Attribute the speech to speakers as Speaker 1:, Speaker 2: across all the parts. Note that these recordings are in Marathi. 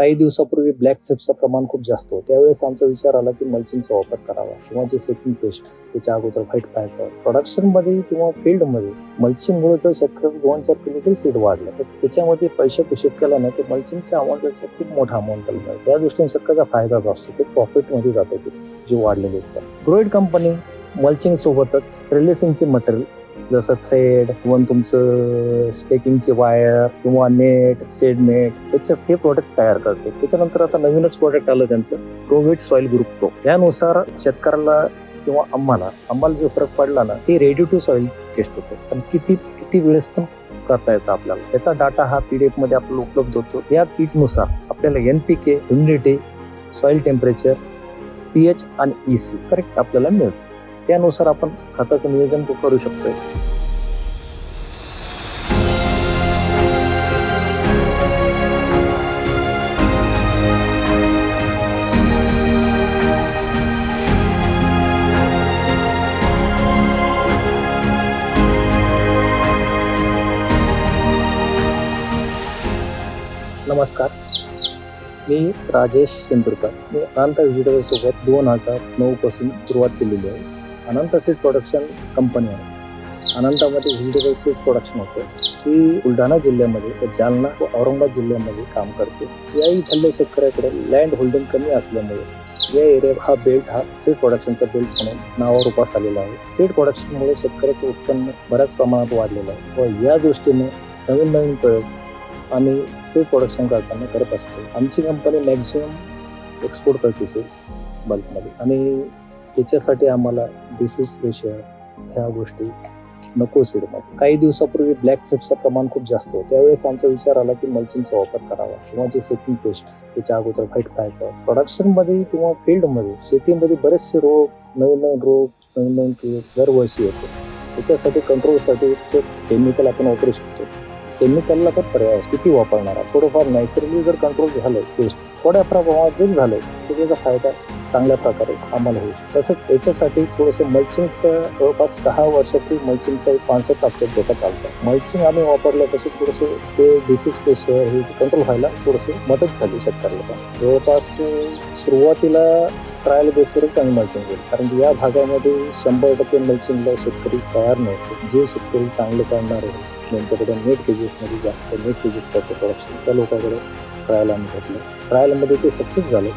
Speaker 1: काही दिवसापूर्वी ब्लॅक सेप्सचं प्रमाण खूप जास्त होतं. त्यावेळेस आमचा विचार आला की मल्चिंगचा वापर करावा किंवा जे सेकिंग पेस्ट त्याच्या अगोदर व्हाईट पाहायचं. प्रोडक्शनमध्ये किंवा फील्डमध्ये मल्चिंगमुळे जर शेतकऱ्याचं दोन चार किलोमीटर सीड वाढलं तर त्याच्यामध्ये पैसे कुशित केला ना तर मल्चिंगचा अमाऊंट खूप मोठा अमाऊंट त्याला त्या दृष्टीने शेतकऱ्याचा फायदाच असतो ते प्रॉफिटमध्ये जातो ते जे वाढलेले उत्पन्न ग्रोईड कंपनी मल्चिंग सोबतच रिलेसिंगचे मटेरियल जसं थ्रेड किंवा तुमचं स्टेकिंगचे वायर किंवा नेट सेड नेट त्याच्याच हे प्रोडक्ट तयार करते. त्याच्यानंतर आता नवीनच प्रोडक्ट आलं त्यांचं प्रोव्हिट सॉइल ग्रुप प्रो यानुसार शेतकऱ्याला किंवा आम्हाला आम्हाला जो फरक पडला ना ते रेडी टू सॉइल टेस्ट होते. पण किती किती वेळेस पण करता येतं आपल्याला. त्याचा डाटा हा पीडीएफमध्ये आपल्याला उपलब्ध होतो. या किटनुसार आपल्याला N P K humidity soil temperature P H आणि ई सी करेक्ट आपल्याला मिळतं. त्यानुसार आपण खताचं नियोजन करू शकतोय. नमस्कार. मी राजेश सिंदुरकर मी अनंत व्हिडिओ सोबत दोन हजार नऊ पासून सुरुवात केलेली आहे. अनंत सीड प्रोडक्शन कंपनी आहे. अनंतामध्ये व्हेजिटेबल सीड्स प्रोडक्शन होतं. ती बुलढाणा जिल्ह्यामध्ये जालना व औरंगाबाद जिल्ह्यामध्ये काम करते. या इथल्या शेतकऱ्याकडे लँड होल्डिंग कमी असल्यामुळे या एरिया हा बेल्ट हा सीड प्रोडक्शनचा बेल्ट म्हणून नावावर उपास आलेला आहे. सीड प्रोडक्शनमुळे शेतकऱ्याचं उत्पन्न बऱ्याच प्रमाणात वाढलेलं आहे. व या दृष्टीने नवीन नवीन प्रयोग आम्ही सीड प्रोडक्शन करताना करत असतो. आमची कंपनी मॅक्झिमम एक्सपोर्ट करते सीड्स बल्कमध्ये आणि त्याच्यासाठी आम्हाला डिसीज प्रेशर ह्या गोष्टी नको सीडमध्ये काही दिवसापूर्वी ब्लॅक सेप्सचं प्रमाण खूप जास्त होतं. त्यावेळेस आमचा विचार आला की मल्चिंगचा वापर करावा किंवा जे सेटिंग पेस्ट त्याच्या अगोदर व्हाईट पाहायचं प्रोडक्शनमध्ये किंवा फील्डमध्ये शेतीमध्ये बरेचसे रोग नवीन नवीन रोग नवीन नवीन कीड दरवर्षी येतो. त्याच्यासाठी कंट्रोलसाठी ते केमिकल आपण वापरू शकतो. केमिकलला पण पर्याय किती वापरणार? आहे? थोडंफार नॅचरली जर कंट्रोल झालं पेस्ट थोड्या प्रमाणात जरी झालं तर त्याचा फायदा चांगल्या प्रकारे आम्हाला होऊ शकतो. तसंच याच्यासाठी थोडंसं मल्चिंगचं जवळपास दहा वर्षापूर्वी मल्चिंगचा एक कॉन्सेप्ट आपल्या डोक्यात आलता. मल्चिंग आम्ही वापरल्यापासून थोडंसं ते डिसीज प्रेशर हे कंट्रोल व्हायला थोडंसं मदत झाली शेतकऱ्याला जवळपास सुरुवातीला ट्रायल बेसवरच आम्ही मल्चिंग केलं. कारण की या भागामध्ये शंभर टक्के मल्चिंगला शेतकरी तयार नव्हते. जे शेतकरी चांगले करणार आहे त्यांच्याकडे नेट केजेसमध्ये जास्त नेट केजेस करतो प्रोडक्शन त्या लोकांकडे ट्रायल आम्ही घेतलं. ट्रायलमध्ये ते सक्सेस झाले.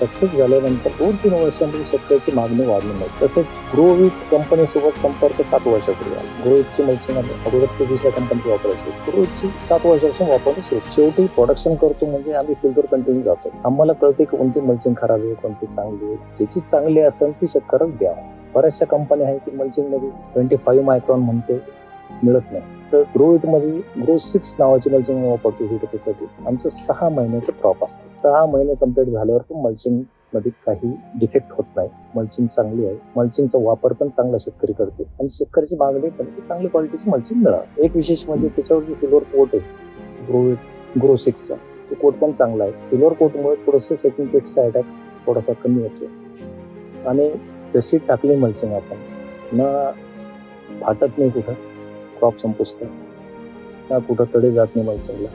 Speaker 1: सक्सेस झाल्यानंतर दोन तीन वर्षांमध्ये शेतकऱ्याची मागणी वाढली नाही. तसेच ग्रोविट कंपनीसोबत संपर्क सात वर्षापूर्वी आला. ग्रोविटची मल्चिंग आम्ही अगोदर ते दुसऱ्या कंपनीची वापरायची. ग्रोविटची सात वर्षापासून वापरणे सुरू शेवटी प्रोडक्शन करतो म्हणजे आम्ही फिल्टर कंटिन्यू जातो. आम्हाला कळते की कोणती मल्चिंग खराब आहे कोणती चांगली आहे. ज्याची चांगली असेल ती शेतकऱ्याला द्यावं. बऱ्याचशा कंपन्या आहेत की मल्चिंगमध्ये ट्वेंटी फाईव्ह मायक्रॉन म्हणते मिळत नाही. तर ग्रोविटमध्ये ग्रो सिक्स नावाची मल्चिंग वापरतो व्हिडिओसाठी आमचं सहा महिन्याचं क्रॉप असतं. सहा महिने कंप्लीट झाल्यावर पण मल्चिंगमध्ये काही डिफेक्ट होत नाही. मल्चिंग चांगली आहे. मल्चिंगचा वापर पण चांगला शेतकरी करते. आणि शेतकऱ्याची मागणी पण चांगली क्वालिटीची मल्चिंग मिळावं. एक विशेष म्हणजे त्याच्यावर जे सिल्वर कोट आहे ग्रोविट ग्रो सिक्सचा तो कोट पण चांगला आहे. सिल्वर कोटमुळे थोडंसं सेकंड पेटचा अटॅक थोडासा कमी होतो. आणि जशी टाकली मल्चिंग आपण न फाटत नाही कुठं क्रॉप संपुष्ट ना कुठं तडे जात नाही मल्चिंगला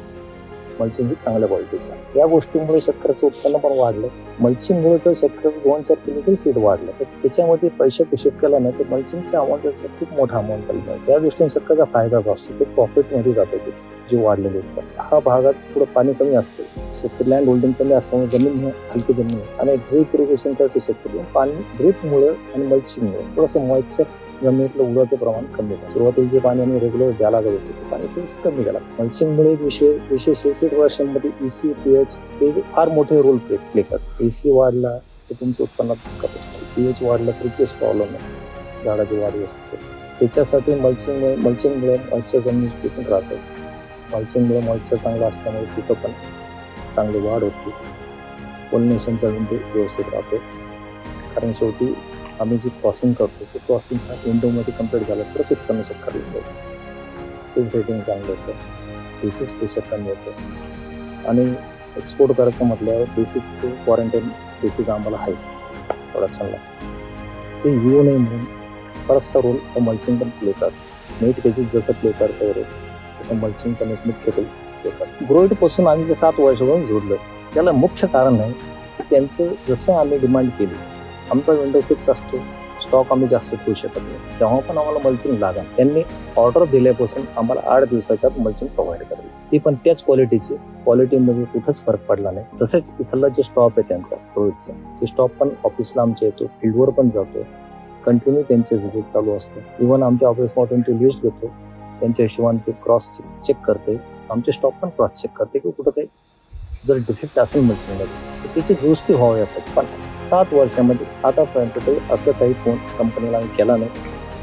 Speaker 1: मल्चिंग ही चांगल्या क्वालिटीचं या गोष्टीमुळे शेतकऱ्याचं उत्पन्न पण वाढलं. मल्चिंगमुळे जर शेतकऱ्याचं दोन चार किलोमीटर सीट वाढलं. तर त्याच्यामध्ये पैसे कुशित केला नाही तर मल्चिंगचा अमाऊंट खूप मोठा अमाऊंट त्याला त्या दृष्टीने शेतकऱ्याचा फायदाच असतो. ते प्रॉफिटमध्ये जातो ते जे वाढलेले उत्पन्न हा भागात थोडं पाणी कमी असते. शेतकरी लँड होल्डिंग कमी असल्यामुळे जमीन हलकी जमीन आणि ड्रीप इरिगेशन करते शेतकरी. पाणी ड्रीपमुळे आणि मल्चिंगमुळे थोडंसं मॉइश्चर जमिनीतलं उडाचं प्रमाण कमी होतं. सुरुवातीला जे पाणी आम्ही रेग्युलर द्यायला लागत होते ते पाणी ते कमी झालं. मल्चिंगमुळे एक विषय विशेष एसिड वर्षांमध्ये ईसी पी एच हे फार मोठे रोल प्ले प्ले करतात एसी वाढला तर तुमचं उत्पन्नात कमी पी एच वाढलं तर तेच प्रॉब्लेम आहे. झाडाची वाढ असते त्याच्यासाठी मल्चिंगमुळे मल्चिंगमुळे मॉइश्चर जमिनीत टिकून राहतं. मल्चिंगमुळे मॉइश्चर चांगलं असल्यामुळे पिकं पण चांगली वाढ होते. पोलिनेशनचा विंडो व्यवस्थित राहतो. कारण शेवटी आम्ही जी क्रॉसिंग करतो ते क्रॉसिंग हा विंडोमध्ये कंप्लीट झालं तर उत्पन्न शेतकऱ्याला मिळतं सेल सेटिंग चांगलं होतं. बेसिस प्रेशर कमी होतं. आणि एक्सपोर्ट करायचं म्हटल्यावर बेसिकचे क्वारंटाईन बेसिक आम्हाला आहेच प्रोडक्शनला ते येऊ नये म्हणून बराचसा रोल मल्चिंग पण प्ले करतात नेट केजीस जसं प्ले करतं वगैरे तसं मल्चिंग पण एक मुख्य रोल प्ले करतात ग्रोईडपासून आम्ही ते सात वर्षापासून जोडलं त्याला मुख्य कारण आहे की त्यांचं जसं आम्ही डिमांड केली आमचा विंडो फिक्स असतो. स्टॉक आम्ही जास्त ठेवू शकत नाही. जेव्हा पण आम्हाला मल्चिंग लागा त्यांनी ऑर्डर दिल्यापासून आम्हाला आठ दिवसाच्यात मल्चिंग प्रोव्हाइड करावी ती पण त्याच क्वालिटीची क्वालिटीमध्ये कुठंच फरक पडला नाही. तसेच इथला जे स्टॉप आहे त्यांचा रोहितचा ते स्टॉप पण ऑफिसला आमच्या येतो फील्डवर पण जातो. कंटिन्यू त्यांचे व्हिजिट चालू असते. इव्हन आमच्या ऑफिसमधून ते लिस्ट घेतो. त्यांच्या हिशोबाने ते क्रॉस चेक करते. आमचे स्टॉप पण क्रॉस चेक करते की कुठं काही जर डिफेक्ट असेल मल्चिंगमध्ये तर त्याची दुरुस्ती व्हावी यासाठी पण सात वर्षामध्ये आतापर्यंत तरी असं काही फोन कंपनीला आम्ही केला नाही.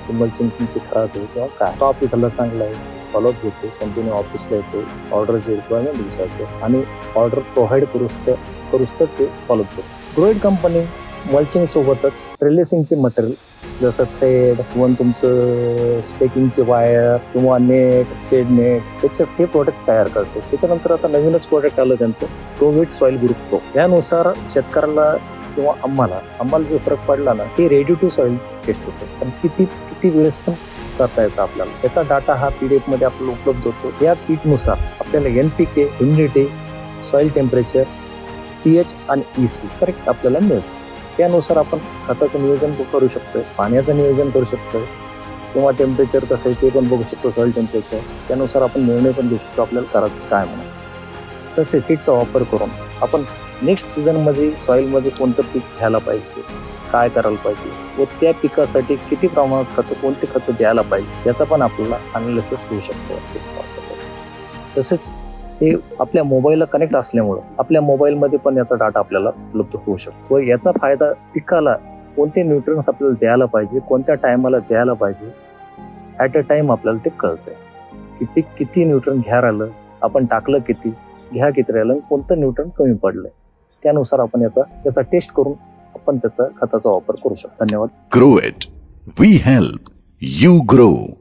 Speaker 1: तुम्हाला सिंकिंगची खराब होईल किंवा काय. टॉप इथला चांगला आहे. फॉलोअप घेतो. कंटिन्यू ऑफिसला येतो. ऑर्डरची रिक्वायरमेंट विचारतो आणि ऑर्डर प्रोव्हाइड करूस्त करूस्त ते फॉलोअप करतो. ग्रोईड कंपनी मल्चिंग सोबतच रिलेसिंगचे मटेरियल जसं थ्रेड किंवा तुमचं स्टेकिंगचे वायर किंवा नेट सेड नेट त्याच्याच हे प्रोडक्ट तयार करतो. त्याच्यानंतर आता नवीनच प्रोडक्ट आलं त्यांचं. कोविड सॉइल ग्रुप प्रो यानुसार शेतकऱ्याला किंवा आम्हाला आम्हाला जो फरक पडला ना ते रेडी टू सॉईल टेस्ट होते. पण किती किती वेळेस पण करता येतं आपल्याला. त्याचा डाटा हा पीडीएफमध्ये आपल्याला उपलब्ध होतो. या पीठनुसार आपल्याला N P K humidity soil temperature P H आणि ई सी करेक्ट आपल्याला मिळतं. त्यानुसार आपण खताचं नियोजन करू शकतोय पाण्याचं नियोजन करू शकतोय किंवा टेम्परेचर कसं आहे ते पण बघू शकतो सॉइल टेम्परेचर त्यानुसार आपण निर्णय पण घेऊ शकतो आपल्याला करायचं काय म्हणून तसेच किटचा वापर करून आपण नेक्स्ट सीझनमध्ये सॉईलमध्ये कोणतं पीक घ्यायला पाहिजे? काय करायला पाहिजे? व त्या पिकासाठी किती प्रमाणात खतं कोणते खतं द्यायला पाहिजे? याचा पण आपल्याला अनालिसिस होऊ शकतो. तसेच हे आपल्या मोबाईलला कनेक्ट असल्यामुळं आपल्या मोबाईलमध्ये पण याचा डाटा आपल्याला उपलब्ध होऊ शकतो. व याचा फायदा पिकाला कोणते न्यूट्रन्स आपल्याला द्यायला पाहिजे कोणत्या टायमाला द्यायला पाहिजे ॲट अ टाइम आपल्याला ते कळतंय. की पीक किती न्यूट्रन घ्या राहिलं आपण टाकलं किती घ्या किती राहिलं कोणतं न्यूट्रन कमी पडलंय. त्यानुसार आपण याचा याचा टेस्ट करून आपण त्याचा खताचा वापर करू शकतो. धन्यवाद.
Speaker 2: Grow it we help you grow